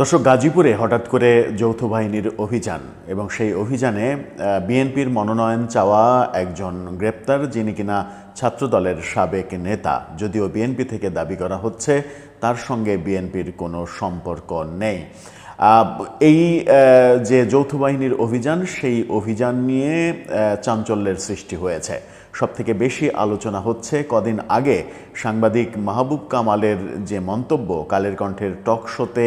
দর্শক, গাজীপুরে হঠাৎ করে যৌথ বাহিনীর অভিযান এবং সেই অভিযানে বিএনপির মনোনয়ন চাওয়া একজন গ্রেপ্তার যিনি কিনা ছাত্রদলের সাবেক নেতা। যদিও বিএনপি থেকে দাবি করা হচ্ছে তার সঙ্গে বিএনপির কোনো সম্পর্ক নেই। এই যে যৌথ বাহিনীর অভিযান, সেই অভিযান নিয়ে চাঞ্চল্যের সৃষ্টি হয়েছে। সবথেকে বেশি আলোচনা হচ্ছে কদিন আগে সাংবাদিক মাহবুব কামালের যে মন্তব্য, কালের কণ্ঠের টক শোতে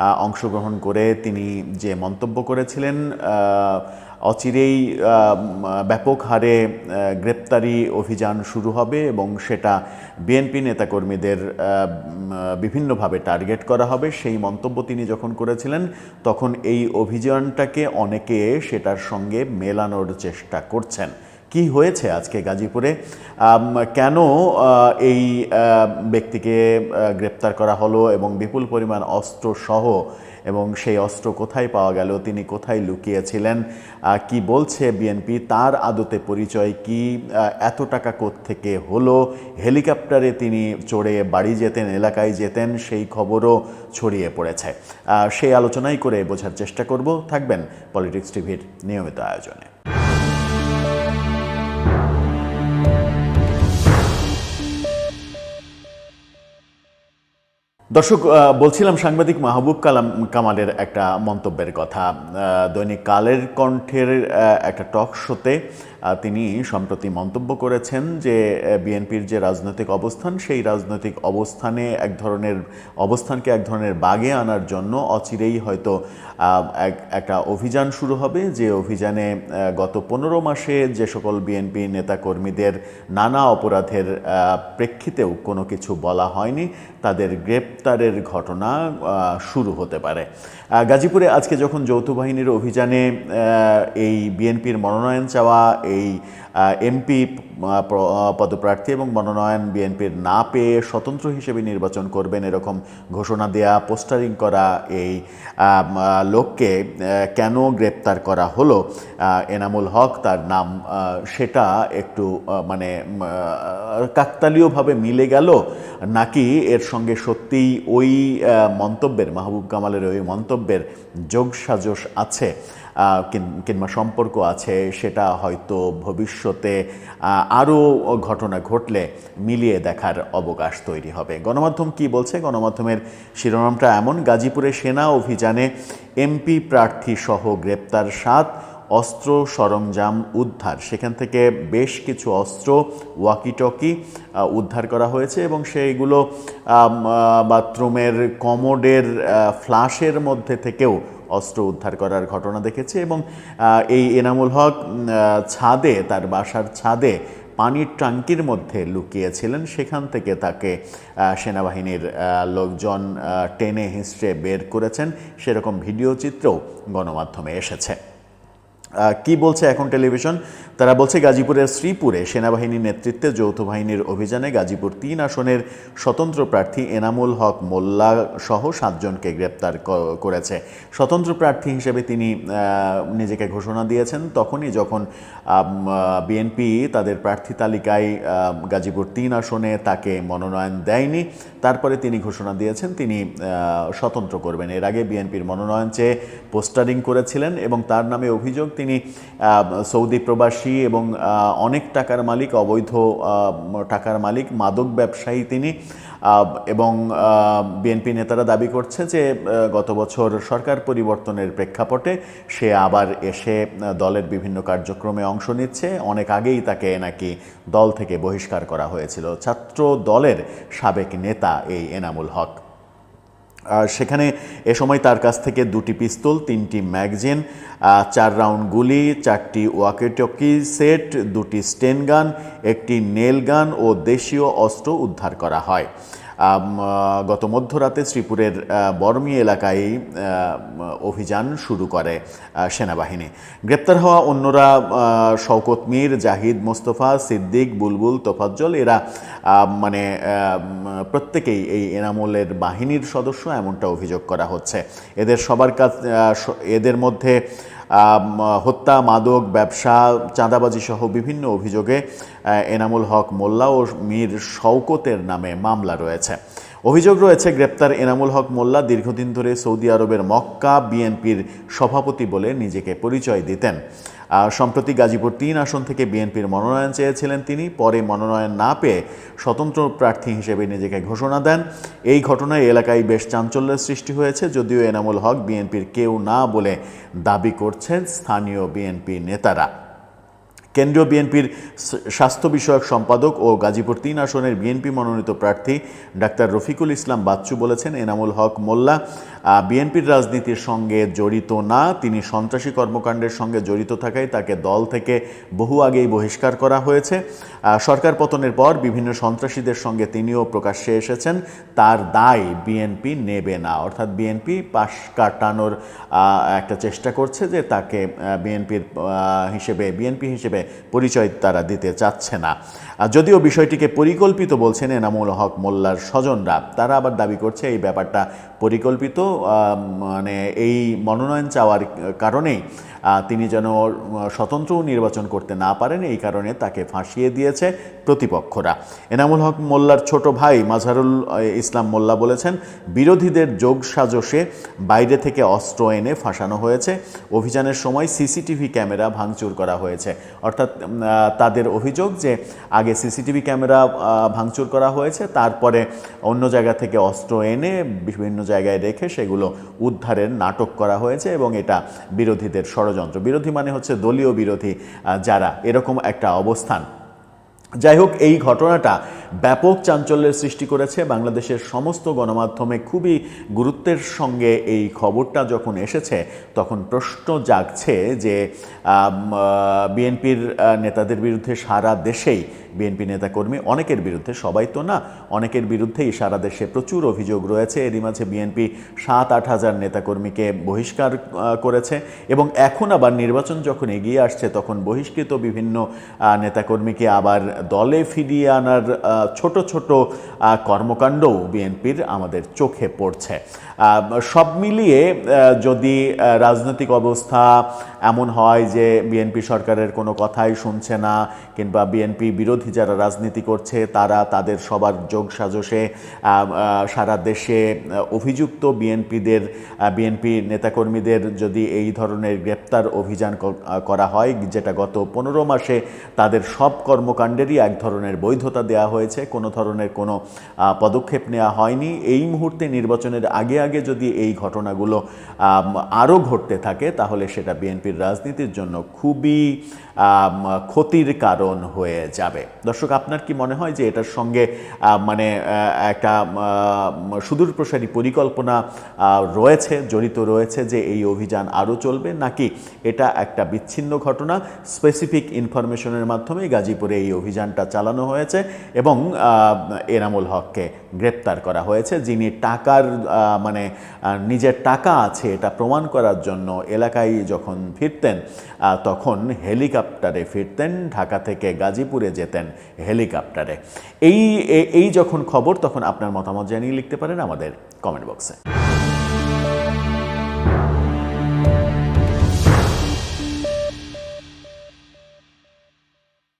অংশগ্রহণ করে তিনি যে মন্তব্য করেছিলেন অচিরেই ব্যাপক হারে গ্রেপ্তারি অভিযান শুরু হবে এবং সেটা বিএনপি নেতাকর্মীদের বিভিন্নভাবে টার্গেট করা হবে। সেই মন্তব্য তিনি যখন করেছিলেন, তখন এই অভিযানটাকে অনেকে সেটার সঙ্গে মেলানোর চেষ্টা করছেন। কি হয়েছে আজকে গাজীপুরে? কেন এই ব্যক্তিকে গ্রেপ্তার করা হলো এবং বিপুল পরিমাণ অস্ত্র সহ এবং সেই অস্ত্র কোথায় পাওয়া গেল, তিনি কোথায় লুকিয়েছিলেন কি বলছে বিএনপি তার আদতে পরিচয় কি এত টাকা থেকে হলো, হেলিকপ্টারে তিনি চড়ে বাড়ি যেতেন, এলাকায় যেতেন, সেই খবরও ছড়িয়ে পড়েছে। সেই আলোচনাই করে বোঝার চেষ্টা করব। থাকবেন পলিটিক্স টিভির নিয়মিত আয়োজনে। দর্শক বলছিলাম সাংবাদিক মাহবুব কালাম কামালের একটা মন্তব্যের কথা। দৈনিক কালের কণ্ঠের একটা টক শোতে তিনি সম্প্রতি মন্তব্য করেছেন যে বিএনপির যে রাজনৈতিক অবস্থান, সেই রাজনৈতিক অবস্থানে এক ধরনের, অবস্থানকে এক ধরনের বাগে আনার জন্য অচিরেই হয়তো এক- একটা অভিযান শুরু হবে। যে অভিযানে গত পনেরো মাসে যে সকল বিএনপি নেতাকর্মীদের নানা অপরাধের প্রেক্ষিতেও কোনো কিছু বলা হয়নি। তাদের গ্রেপ্তারের ঘটনা শুরু হতে পারে। গাজীপুরে আজকে যখন যৌথ বাহিনীর অভিযানে এই বিএনপির মনোনয়ন চাওয়া, এই এমপি পদপ্রার্থী এবং মনোনয়ন বিএনপির না পেয়ে স্বতন্ত্র হিসেবে নির্বাচন করবেন এরকম ঘোষণা দেয়া, পোস্টারিং করা এই লোককে কেন গ্রেপ্তার করা হলো? এনামুল হক তার নাম সেটা একটু মানে কাকতালীয়ভাবে মিলে গেল নাকি এর সঙ্গে সত্যিই ওই মন্তব্যের, মাহবুব কামালের ওই মন্তব্যের যোগসাজশ আছে? কিংবা সম্পর্ক আছে, সেটা হয়তো ভবিষ্যতে আরও ঘটনা ঘটলে মিলিয়ে দেখার অবকাশ তৈরি হবে। গণমাধ্যম কি বলছে? গণমাধ্যমের শিরোনামটা এমন গাজীপুরে সেনা অভিযানে এমপি প্রার্থী সহ গ্রেপ্তার সাত, অস্ত্র সরঞ্জাম উদ্ধার। সেখান থেকে বেশ কিছু অস্ত্র ওয়াকিটকি উদ্ধার করা হয়েছে এবং সেইগুলো বাথরুমের কমোডের ফ্লাশের মধ্যে থেকেও অস্ত্র উদ্ধার করার ঘটনা দেখেছে এবং এই এনামুল হক ছাদে, তার বাসার ছাদে পানির ট্যাঙ্কির মধ্যে লুকিয়েছিলেন। সেখান থেকে তাকে সেনাবাহিনীর লোকজন টেনে হিঁচড়ে বের করেছেন। সেরকম ভিডিও চিত্রও গণমাধ্যমে এসেছে। কি বলছে এখন টেলিভিশন? তারা বলছে গাজীপুরের শ্রীপুরে সেনাবাহিনীর নেতৃত্বে যৌথ বাহিনীর অভিযানে গাজীপুর তিন আসনের স্বতন্ত্র প্রার্থী এনামুল হক মোল্লা সহ সাতজনকে গ্রেপ্তার করেছে। স্বতন্ত্র প্রার্থী হিসেবে তিনি নিজেকে ঘোষণা দিয়েছেন। তখনই যখন বিএনপি তাদের প্রার্থী তালিকায় গাজীপুর তিন আসনে তাকে মনোনয়ন দেয়নি, তারপরে তিনি ঘোষণা দিয়েছেন, তিনি স্বতন্ত্র করবেন। এর আগে বিএনপির মনোনয়ন চেয়ে পোস্টারিং করেছিলেন এবং তার নামে অভিযোগ তিনি সৌদি প্রবাসী এবং অনেক টাকার মালিক, অবৈধ টাকার মালিক, মাদক ব্যবসায়ী তিনি এবং বিএনপি নেতারা দাবি করছে যে গত বছর সরকার পরিবর্তনের প্রেক্ষাপটে সে আবার এসে দলের বিভিন্ন কার্যক্রমে অংশ নিচ্ছে। অনেক আগেই তাকে নাকি দল থেকে বহিষ্কার করা হয়েছিল। ছাত্র দলের সাবেক নেতা এই এনামুল হক। সেখানে এ সময় তার কাছ থেকে দুটি পিস্তল, তিনটি ম্যাগজিন চার রাউন্ড গুলি, চারটি ওয়াকেটকি সেট, দুটি স্টেন গান, একটি নেল গান ও দেশীয় অস্ত্র উদ্ধার করা হয়। গত মধ্যরাতে শ্রীপুরের বর্মি এলাকায় অভিযান শুরু করে সেনাবাহিনী। গ্রেপ্তার হওয়া অন্যরা শওকত মীর জাহিদ মোস্তফা, সিদ্দিক, বুলবুল, তোফাজ্জল, এরা মানে প্রত্যেকেই এই এনামলের বাহিনীর সদস্য, এমনটা অভিযোগ করা হচ্ছে। এদের সবার কাছ এদের মধ্যে হত্যা, মাদক, ব্যবসা, চাঁদাবাজি সহ বিভিন্ন অভিযোগে এনামুল হক মোল্লা ও মীর শওকতের নামে মামলা রয়েছে। অভিযোগ রয়েছে, গ্রেপ্তার এনামুল হক মোল্লা দীর্ঘদিন ধরে সৌদি আরবের মক্কা বিএনপির সভাপতি বলে নিজেকে পরিচয় দিতেন। সম্প্রতি গাজীপুর তিন আসন থেকে বিএনপির মনোনয়ন চেয়েছিলেন তিনি। পরে মনোনয়ন না পেয়ে স্বতন্ত্র প্রার্থী হিসেবে নিজেকে ঘোষণা দেন। এই ঘটনায় এলাকায় বেশ চাঞ্চল্যের সৃষ্টি হয়েছে, যদিও এনামুল হক বিএনপির কেউ না বলে দাবি করছেন স্থানীয় বিএনপি নেতারা। কেন্দ্রীয় বিএনপির স্বাস্থ্য বিষয়ক সম্পাদক ও গাজীপুর তিন আসনের বিএনপি মনোনীত প্রার্থী ডাক্তার রফিকুল ইসলাম বাচ্চু বলেছেন, এনামুল হক মোল্লা বিএনপির রাজনীতির সঙ্গে জড়িত না, তিনি সন্ত্রাসী কর্মকাণ্ডের সঙ্গে জড়িত থাকায় তাকে দল থেকে বহু আগেই বহিষ্কার করা হয়েছে। সরকার পতনের পর বিভিন্ন সন্ত্রাসীদের সঙ্গে তিনিও প্রকাশ্যে এসেছেন। তার দায় বিএনপি নেবে না। অর্থাৎ বিএনপি পাশ কাটানোর একটা চেষ্টা করছে যে তাকে বিএনপির হিসেবে, বিএনপি হিসেবে পরিচয় তারা দিতে চাচ্ছে না। যদিও বিষয়টিকে পরিকল্পিত বলছেন এনামুল হক মোল্লার স্বজনরা, তারা আবার দাবি করছে এই ব্যাপারটা পরিকল্পিত মানে এই মনোনয়ন চাওয়ার কারণেই তিনি যেন স্বতন্ত্র নির্বাচন করতে না পারেন, এই কারণে তাকে ফাঁসিয়ে দিয়েছে প্রতিপক্ষরা। এনামুল হক মোল্লার ছোট ভাই মাঝারুল ইসলাম মোল্লা বলেছেন, বিরোধীদের যোগ সাজসে বাইরে থেকে অস্ত্র এনে ফাঁসানো হয়েছে। অভিযানের সময় সিসিটিভি ক্যামেরা ভাঙচুর করা হয়েছে। অর্থাৎ তাদের অভিযোগ যে, আগে সিসিটিভি ক্যামেরা ভাঙচুর করা হয়েছে, তারপরে অন্য জায়গা থেকে অস্ত্র এনে বিভিন্ন জায়গায় রেখে সেগুলো উদ্ধারের নাটক করা হয়েছে এবং এটা বিরোধীদের ষড়যন্ত্র। বিরোধী মানে হচ্ছে দলীয় বিরোধী যারা। এরকম একটা অবস্থান। যাই হোক এই ঘটনাটা ব্যাপক চাঞ্চল্যের সৃষ্টি করেছে। বাংলাদেশের সমস্ত গণমাধ্যমে খুবই গুরুত্বের সঙ্গে এই খবরটা যখন এসেছে, তখন প্রশ্ন জাগছে যে বিএনপির নেতাদের বিরুদ্ধে সারা দেশেই বিএনপি নেতাকর্মী, অনেকের বিরুদ্ধে, সবাই তো না, অনেকের বিরুদ্ধেই সারা দেশে প্রচুর অভিযোগ রয়েছে। এরই মাঝে বিএনপি সাত আট হাজার নেতাকর্মীকে বহিষ্কার করেছে এবং এখন আবার নির্বাচন যখন এগিয়ে আসছে, তখন বহিষ্কৃত বিভিন্ন নেতাকর্মীকে আবার দলে ফিরিয়ে আনার ছোট ছোট কর্মকাণ্ডও বিএনপির আমাদের চোখে পড়ছে। সব মিলিয়ে যদি রাজনৈতিক অবস্থা এমন হয় যে বিএনপি সরকারের কোনো কথাই শুনছে না, কিংবা বিএনপি বিরোধী যারা রাজনীতি করছে, তারা তাদের সবার যোগ সাজসে সারা দেশে অভিযুক্ত বিএনপিদের বিএনপি নেতাকর্মীদের যদি এই ধরনের গ্রেপ্তার অভিযান করা হয়, যেটা গত পনেরো মাসে তাদের সব কর্মকাণ্ডেরই এক ধরনের বৈধতা দেয়া হয়েছে, কোনো ধরনের কোনো পদক্ষেপ নেওয়া হয়নি। এই মুহূর্তে নির্বাচনের আগে আগে যদি এই ঘটনাগুলো আরও ঘটতে থাকে, তাহলে সেটা বিএনপির রাজনীতির জন্য খুবই ক্ষতির কারণ হয়ে যাবে। দর্শক, আপনার কি মনে হয় যে এটার সঙ্গে মানে একটা সুদূর প্রসারী পরিকল্পনা রয়েছে, জড়িত রয়েছে যে এই অভিযান আরও চলবে, নাকি এটা একটা বিচ্ছিন্ন ঘটনা? স্পেসিফিক ইনফরমেশনের মাধ্যমে গাজীপুরে এই অভিযানটা চালানো হয়েছে এবং এনামুল হককে গ্রেপ্তার করা হয়েছে, যিনি টাকার মানে নিজের টাকা আছে এটা প্রমাণ করার জন্য এলাকায় যখন ফিরতেন তখন হেলিকপ্টারে ফিরতেন, ঢাকা থেকে গাজীপুরে যেতেন হেলিকপ্টারে। এই এই যখন খবর, তখন আপনার মতামত জানিয়ে লিখতে পারেন আমাদের কমেন্ট বক্সে